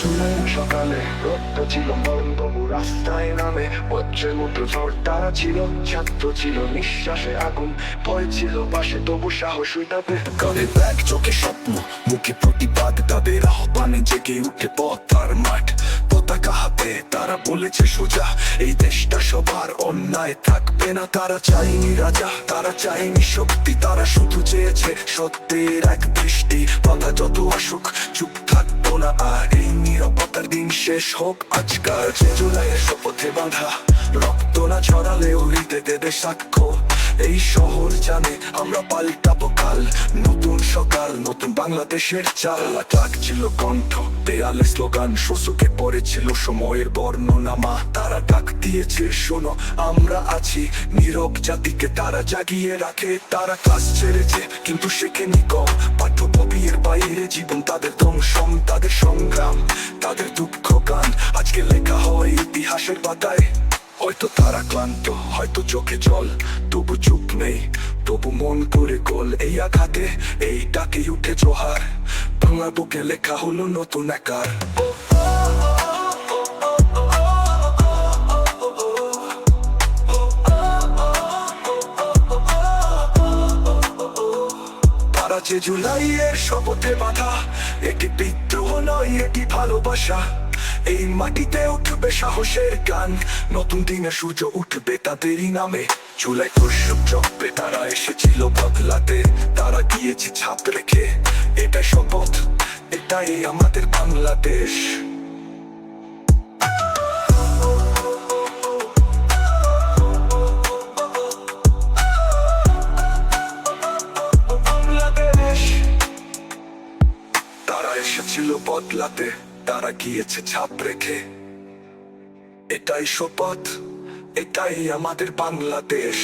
জুলাই সকালে রক্ত ছিল রাস্তায় নামে বজ্রের মতো তারা ছিল ছাত্র, ছিল নিঃশ্বাসে আগুন, ভয় ছিল পাশে, তবু সাহস উঠাবে। কালে ব্যাগ, চোখে স্বপ্ন, মুখে প্রতিবাদ, তাদের আহ্বানে জেগে উঠে পথ তার মাঠ। পতাকা হাতে তারা বলেছে সোজা। এই দেশটা সবার অন্যায় থাকবে না, তারা চায়নি রাজা, তারা চায়নি শক্তি, তারা শুধু চেয়েছে সত্যের এক দৃষ্টি। বাধা যত আসুক, চুপ থাকব না, আর এই নিরাপত্তার দিন শেষ হোক আজকাল। যে জুলাইয়ের শপথে বাঁধা, রক্ত না ছড়ালেও হৃদয় দেবে সাক্ষ্য এই শহর জানে আমরা পাল্টাবো কাল। নতুন সকাল, নতুন বাংলাদেশের চাল। ডাক ছিল কণ্ঠ, দেয়ালে স্লোগান, শোষকে পড়েছিল সময়ের বর্ণনা। মা তারা ডাক দিয়েছে, শোনো, আমরা আছি। নীরব জাতিকে তারা জাগিয়ে রাখে। তারা ক্লাস ছেড়েছে, কিন্তু শেখেনি কম। পাঠ্য বইয়ের বাইরে জীবন তাদের দংশন, তাদের সংগ্রাম, তাদের দুঃখ গান। আজকে লেখা হয় ইতিহাসের পাতায়। হয়তো তারা ক্লান্ত, হয়তো চোখে জল, তবু চুপ নেই, তবু মন করে গোল। এই আঘাতে এই ডাকে উঠে জোহার। ভাঙা বুকে লেখা হলো নতুন একার। তারা যে জুলাইয়ের শপথে বাধা এটি বিদ্রোহ নয় এটি ভালোবাসা। এই মাটিতে উঠবে সাহসের গান। নতুন দিনে সূর্য উঠবে তাদেরই নামে। জুলাই উৎসব চকবে তারা এসেছিল বদলাতে তারা গিয়েছে ছাপ রেখে। এটা শপথ, এটাই আমাদের বাংলাদেশ। এসেছিল বদলাতে। তারা গিয়েছে ছাপ রেখে। এটাই শপথ এটাই আমাদের বাংলাদেশ।